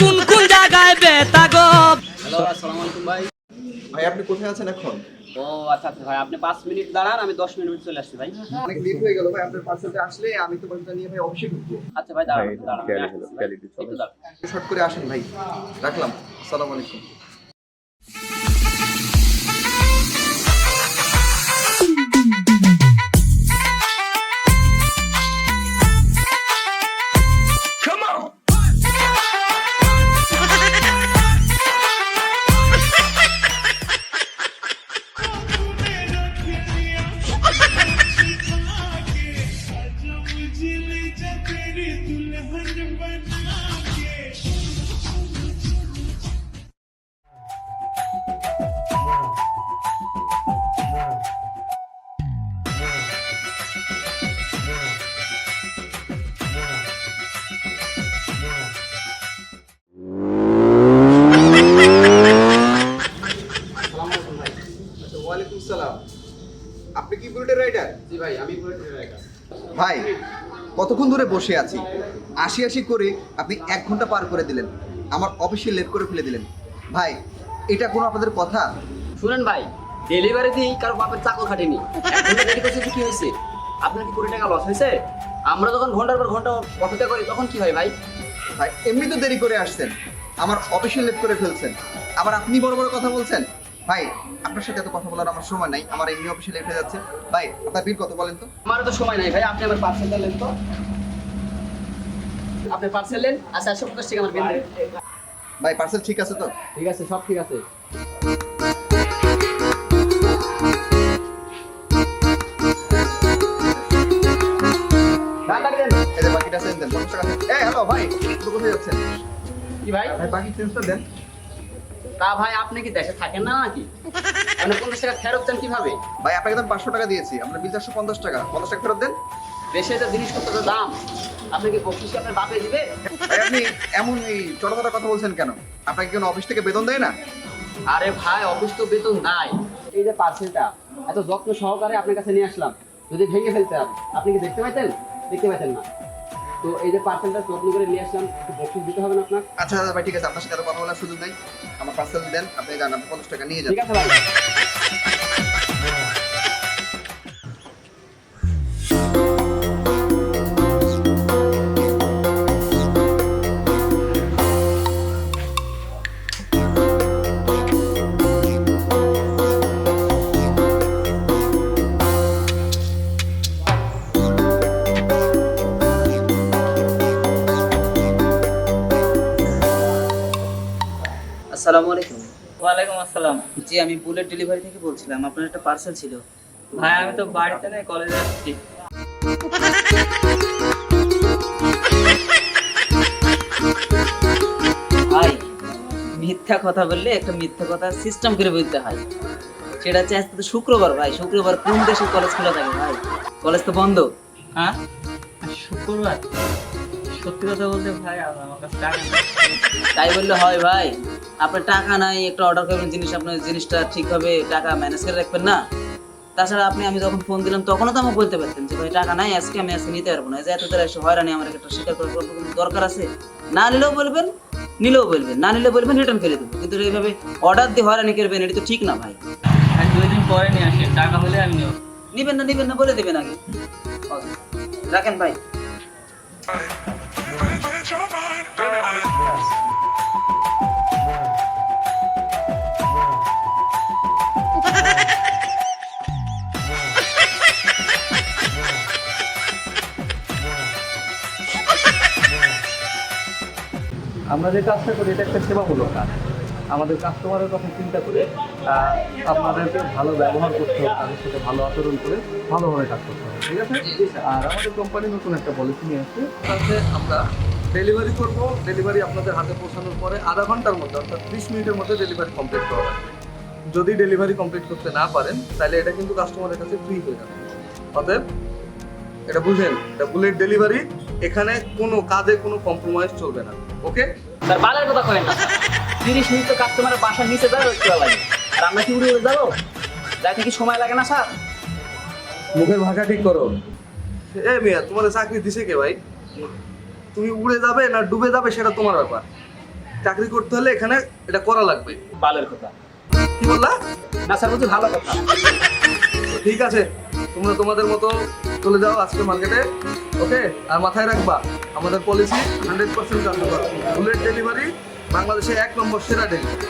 কোন কোন জায়গায় বেতা গো? আসসালামু আলাইকুম ভাই। ভাই আপনি কোথায় আছেন এখন? ও আচ্ছা আচ্ছা ভাই আপনি 5 মিনিট দাঁড়ান আমি 10 মিনিট চলে আসছি ভাই। অনেক লেট হয়ে গেল ভাই আপনার পার্সেলটা আসলে আমি তো বলতে নিয়ে ভাই অফিসে ঢুকবো। আচ্ছা ভাই দাঁড়ান দাঁড়ান। শর্ট করে আসেন ভাই। রাখলাম। আসসালামু আলাইকুম। কতক্ষণ ধরে বসে আছি? আশি আশি করে আপনি এক ঘণ্টা পার করে দিলেন। আমার অফিসে লেট করে ফেলে দিলেন। ভাই এটা কোনো আপনাদের কথা? শুনেন ভাই ডেলিভারি দিই কারও বাপের চাকর খাটেনি। দেরি করছে কি হয়েছে? আপনার কি টাকা লস হয়েছে? আমরা যখন ঘণ্টার পর ঘণ্টা অপেক্ষা করি তখন কি হয় ভাই? ভাই এমনি তো দেরি করে আসছেন। আমার অফিসে লেট করে ফেলছেন। আবার আপনি বড় বড় কথা বলছেন? ভাই আপনার সাথে এত কথা বলার আমার সময় নাই। আমার এমনি অফিসে লেট হয়ে যাচ্ছে। ভাই আপনার বিল কত বলেন তো? আমার তো সময় নাই ভাই আপনি আমার পার্সেলটা নেন তো। আপনি পার্সেল নেন। আচ্ছা একশো পঞ্চাশ টাকা আমার বিল দেন। ভাই পার্সেল ঠিক আছে তো? ঠিক আছে সব ঠিক আছে। দাঁড়ান, দাঁড়ান। এই যে বাকিটা চেঞ্জ দেন পঞ্চাশ টাকা এই হ্যালো ভাই তো কোথায় যাচ্ছেন? কি ভাই? ভাই বাকি চেঞ্জটা দেন। তা ভাই আপনি কি দেশে থাকেন না নাকি? আপনি পঞ্চাশ টাকা ফেরত দেন কীভাবে? ভাই আপনাকে তো পাঁচশো টাকা দিয়েছি। আপনার বিল চারশো পঞ্চাশ টাকা। পঞ্চাশ টাকা ফেরত দেন। দেশে তো জিনিসপত্রের দাম আপনি কি আপনার বাপে দিবে? ভাই আপনি এমন এই চটকটা কথা বলছেন কেন? আপনাকে কোনো অফিস থেকে বেতন দেয় না? আরে ভাই অফিস তো বেতন নাই। এই যে পার্সেলটা এত যত্ন সহকারে আপনার কাছে নিয়ে আসলাম। যদি ভেঙে ফেলতাম আপনি কি দেখতে পাইতেন? দেখতে পাইতেন না। তো এই যে পার্সেলটা যত্ন করে নিয়ে আসলাম একটু বকশিস দিতে হবে না আপনার? আচ্ছা দাদা ভাই ঠিক আছে আপনার সাথে কথা বলার সুযোগ নেই। আমার পার্সেল দেন আপনি যান আপনি পঞ্চাশ টাকা নিয়ে যান। ঠিক আছে ভাই। আসসালামু আলাইকুম। ওয়ালাইকুম আসসালাম। জি আমি বুলেট ডেলিভারি থেকে বলছিলাম আপনার একটা পার্সেল ছিল। ভাই আমি তো বাড়িতে নেই কলেজে আসছি। ভাই মিথ্যা কথা বললে একটা মিথ্যা কথা সিস্টেম করে বলতে হয়। সেটা হচ্ছে আজকে তো শুক্রবার ভাই শুক্রবার কোন দেশে কলেজ খোলা থাকে ভাই? কলেজ তো বন্ধ। হ্যাঁ? শুক্রবার? সত্যি কথা বলতে ভাই আমার কাছে টাকা তাই বললে হয় ভাই। আপনার টাকা নাই একটা অর্ডার করবেন জিনিস আপনার জিনিসটা ঠিক ঠিকভাবে টাকা ম্যানেজ করে রাখবেন না। তাছাড়া আপনি আমি যখন ফোন দিলাম তখনও তো আমাকে বলতে পারতেন যে ভাই টাকা নাই আজকে আমি আজকে নিতে পারব না। যে এত তারা এসে হয়রানি আমার একটা স্বীকার করার কোনো দরকার আছে? না নিলেও বলবেন নিলেও বলবেন। না নিলে বলবেন রিটার্ন ফেলে দেবো। কিন্তু এইভাবে অর্ডার দিয়ে হয়রানি করবেন এটা তো ঠিক না ভাই। আর দুই দিন পরে নিয়ে আসি টাকা হলে আমি নেব। নিবেন না নিবেন না বলে দেবেন আগে। রাখেন ভাই। আমরা যে কাজটা করি এটা একটা সেবামূলক কাজ আমাদের কাস্টমারের কথা চিন্তা করে আপনাদেরকে ভালো ব্যবহার করতে হবে, তাদের সাথে ভালো আচরণ করে ভালোভাবে কাজ করতে হবে, ঠিক আছে? আর আমাদের কোম্পানি নতুন একটা পলিসি নিয়ে আসছে তাতে আমরা ডেলিভারি করব। ডেলিভারি আপনাদের হাতে পৌঁছানোর পরে আধা ঘণ্টার মধ্যে, অর্থাৎ ত্রিশ মিনিটের মধ্যে ডেলিভারি কমপ্লিট করা যদি ডেলিভারি কমপ্লিট করতে না পারেন, তাহলে এটা কিন্তু কাস্টমারের কাছে ফ্রি হয়ে যাবে। অতএব, এটা বুঝেন, এটা বুলেট ডেলিভারি এখানে কোনো কাজে কোনো কম্প্রোমাইজ চলবে না ওকে স্যার, বালের কথা করেন না। তিরিশ মিনিট তো কাস্টমারের বাসার নিচে যাবে লাগে আর আমরা কি উড়ে উড়ে যাব? যাইতে কি সময় লাগে না স্যার? মুখের ভাষা ঠিক করো। এ মিয়া তোমার চাকরি দিছে কে ভাই? তুমি উড়ে যাবে না ডুবে যাবে সেটা তোমার ব্যাপার। চাকরি করতে হলে এখানে এটা করা লাগবে। বালের কথা। কি বললা? না স্যার বলছি ভালো কথা। ঠিক আছে তোমরা তোমাদের মতো চলে যাও আজকে মার্কেটে ওকে? আর মাথায় রাখবা আমাদের পলিসি হান্ড্রেড পার্সেন্ট কার্যকর বুলেট ডেলিভারি বাংলাদেশে এক নম্বর সেরা ডেলিভারি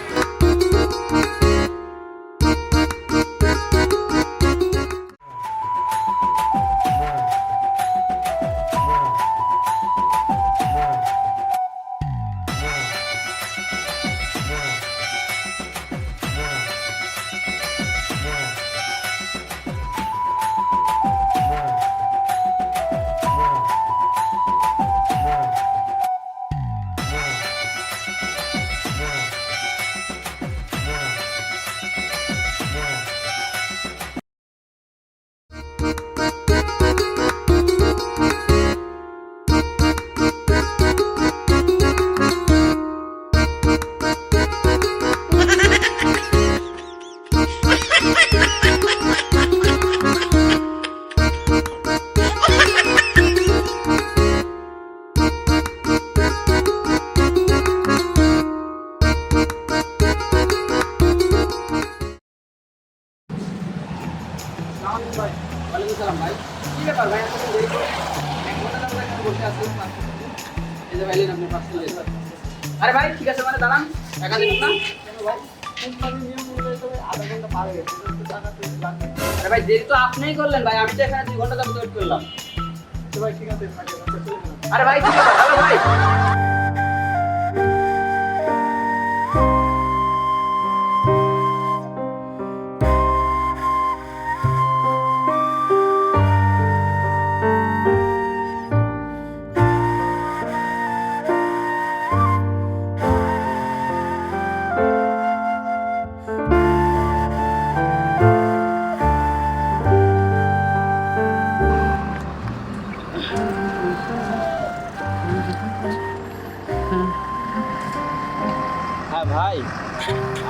আরে ভাই ঠিক আছে মানে দাঁড়ান। টাকা দিন না। আরে ভাই দেরি তো আপনিই করলেন ভাই আমি তো এখানে দুই ঘণ্টা যাবত ওয়েট করলাম। আরে ভাই ঠিক আছে হ্যালো ভাই। ভাই,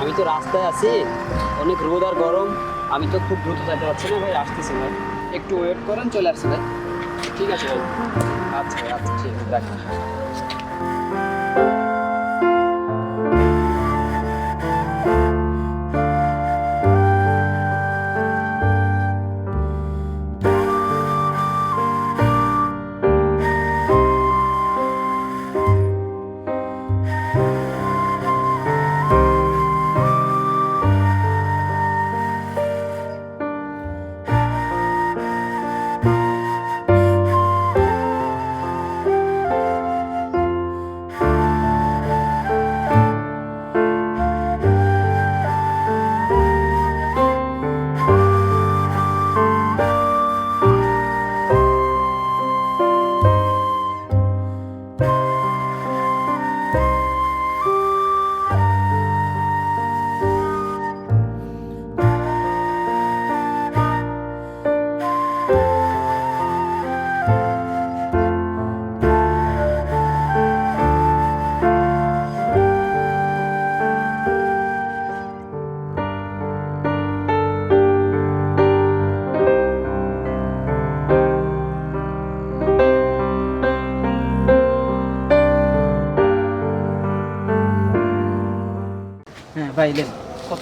আমি তো রাস্তায় আছি, অনেক রোদ আর গরম, আমি তো খুব দ্রুত যেতে পারছি না ভাই, আসতেছি ভাই একটু ওয়েট করেন, চলে আসছি ভাই। ঠিক আছে ভাই। আচ্ছা আচ্ছা ঠিক আছে, রাখি।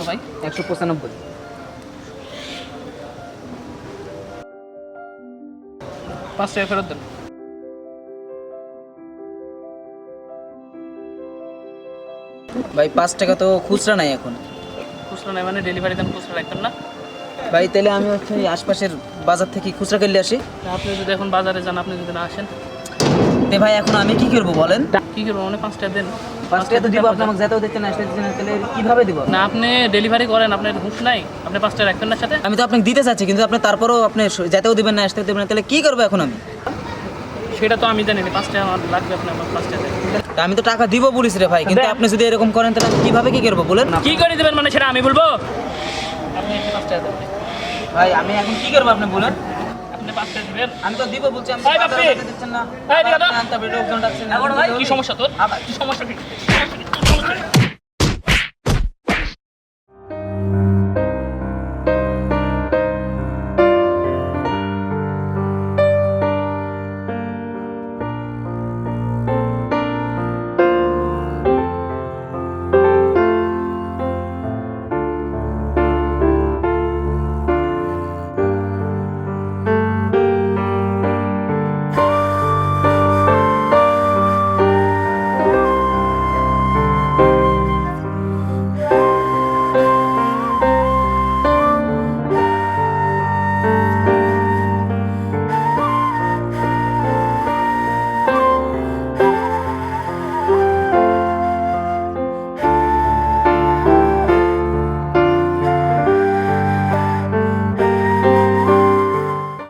ভাই একশো পঁচানব্বই। পাঁচ টাকা ফেরত দেন। ভাই পাঁচ টাকা তো খুচরা নাই এখন। খুচরা নাই মানে ডেলিভারি দেন খুচরা রাখবেন না। ভাই তাহলে আমি হচ্ছে আশপাশের বাজার থেকে খুচরা কিনলে আসি। আপনি যদি এখন বাজারে যান আপনি যদি না আসেন। তে ভাই এখন আমি কি করব বলেন? কি করব? মানে পাঁচ টাকা দেন। পাঁচ তো দিব আপনি আমাকে যেতেও না আসতে দিচ্ছেন তাহলে কীভাবে দিব? না আপনি ডেলিভারি করেন আপনার হুঁশ নাই আপনি পাঁচ টাকা রাখবেন না সাথে। আমি তো আপনাকে দিতে চাচ্ছি কিন্তু আপনি তারপরও আপনি যেতেও দিবেন না আসতেও দিবেন না তাহলে কি করব এখন আমি? সেটা তো আমি জানি না পাঁচ আমার লাগবে আপনার আমার পাঁচ টাকা দেন। তা আমি তো টাকা দিব বলিস রে ভাই কিন্তু আপনি যদি এরকম করেন তাহলে কীভাবে কি করব বলেন কি করে দেবেন মানে সেটা আমি বলব? আপনি ভাই আমি এখন কি করব আপনি বলেন। আপনি আমি তো দিব বলছি আমি দিচ্ছেন না। কি সমস্যা তোর? কি সমস্যা কি সমস্যা? কি?